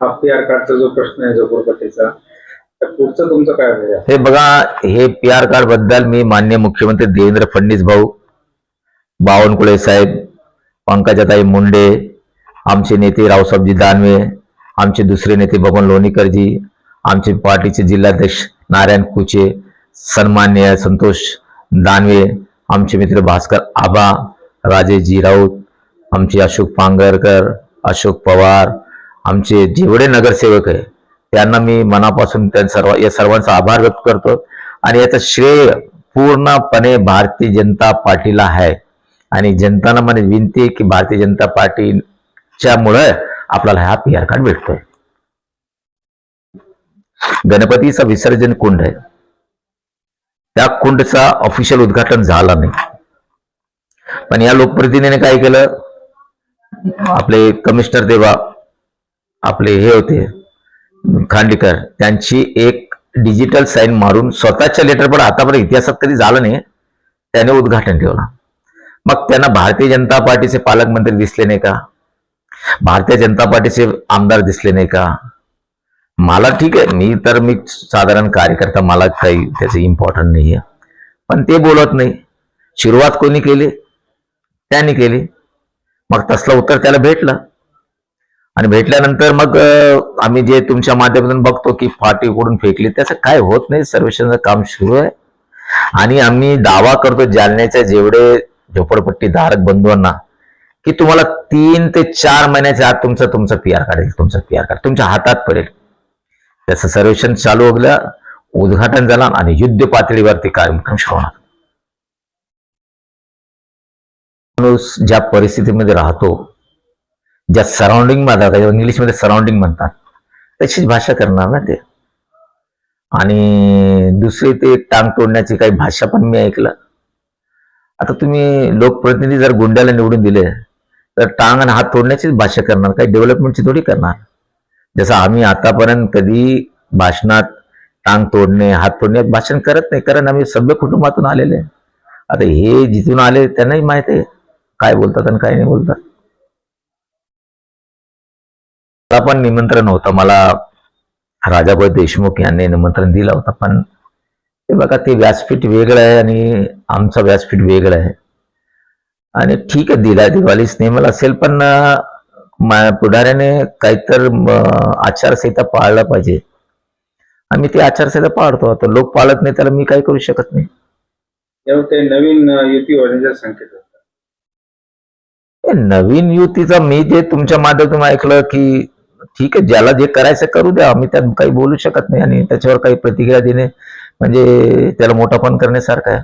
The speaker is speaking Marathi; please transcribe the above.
पी आर कार्डचा जो प्रश्न आहे झोपडपट्टीचा पुढचं तुमचं काय होईल? हे बघा हे पी आर कार्डबद्दल मी मान्य मुख्यमंत्री देवेंद्र फडणवीस भाऊ बावनकुळे साहेब पंकजाताई मुंडे आमचे नेते रावसाहेबजी दानवे आमचे दुसरे नेते बबन लोणीकरजी आमचे पार्टीचे जिल्हाध्यक्ष नारायण कुचे सन्मान्य संतोष दानवे आमचे मित्र भास्कर आबा राजेशजी राऊत आमचे अशोक पांगरकर अशोक पवार आमचे जेवढे नगरसेवक आहे त्यांना मी मनापासून त्या सर्व या सर्वांचा आभार व्यक्त करतो. आणि याचं श्रेय पूर्णपणे भारतीय जनता पार्टीला आहे. आणि जनताना मला म्हणजे विनंती आहे की भारतीय जनता पार्टीच्या मुळे आपल्याला हा पी आर कार्ड भेटतोय. गणपतीचा विसर्जन कुंड आहे. त्या कुंडचा ऑफिशियल उद्घाटन झाला नाही. पण या लोकप्रतिनिधीने काय केलं? आपले कमिशनर देवा आपले हे होते खांडेकर त्यांची एक डिजिटल साईन मारून स्वतःच्या लेटर पण आतापर्यंत इतिहासात कधी झालं नाही त्याने उद्घाटन ठेवलं. मग त्यांना भारतीय जनता पार्टीचे पालकमंत्री दिसले नाही का? भारतीय जनता पार्टीचे आमदार दिसले नाही का? मला ठीक आहे मी तर मी साधारण कार्यकर्ता मला काही त्याचं इम्पॉर्टंट नाही आहे पण ते बोलत नाही. सुरुवात कोणी केली? त्यांनी केली. मग तसलं उत्तर त्याला भेटलं. आणि भेटल्यानंतर मग आम्ही जे तुमच्या माध्यमातून बघतो की फाटीकडून फेकली त्याचं काय होत नाही सर्वेक्षणाचं काम सुरू आहे. आणि आम्ही दावा करतो जालन्याच्या जेवढे झोपडपट्टी धारक बंधूंना की तुम्हाला तीन ते चार महिन्याच्या आत तुमचं तुमचं पी आर काढेल तुमचं पी आर कार्ड तुमच्या हातात पडेल. त्याचं सर्वेक्षण चालू होलं उद्घाटन झालं आणि युद्ध पातळीवरती कार्यक्रम सुरू होणार. माणूस ज्या परिस्थितीमध्ये राहतो ज्या सराउंडिंगमध्ये इंग्लिशमध्ये सराउंडिंग म्हणतात तशीच भाषा करणार ना ते. आणि दुसरी ते टांग तोडण्याची काही भाषा पण मी ऐकलं. आता तुम्ही लोकप्रतिनिधी जर गुंड्याला निवडून दिले तर टांग आणि हात तोडण्याचीच भाषा करणार काही डेव्हलपमेंटची थोडी करणार. जसं आम्ही आतापर्यंत कधी भाषणात टांग तोडणे हात तोडणे भाषण करत नाही कारण आम्ही सभ्य कुटुंबातून आलेले. आहे. आता हे जिथून आले त्यांनाही माहिती आहे. काय बोलतात आणि काय नाही बोलतात. मला पण निमंत्रण होतं. मला राजाभाई देशमुख यांनी निमंत्रण दिलं होतं पण ते बघा ते व्यासपीठ वेगळं आहे आणि आमचं व्यासपीठ वेगळं आहे. आणि ठीक आहे दिला दिवाळीच नेमल असेल पण पुढाऱ्याने काहीतर आचारसंहिता पाळला पाहिजे. आम्ही ती आचारसंहिता पाळतो आता लोक पाळत नाही त्याला मी काही करू शकत नाही. नवीन युती होण्याचा संकेत होता नवीन युतीचा मी जे तुमच्या माध्यमातून ऐकलं की ठीक आहे ज्याला जे करायचं करू द्या. आम्ही त्यात काही बोलू शकत नाही आणि त्याच्यावर काही प्रतिक्रिया देणे म्हणजे त्याला मोठापण करण्यासारखं आहे.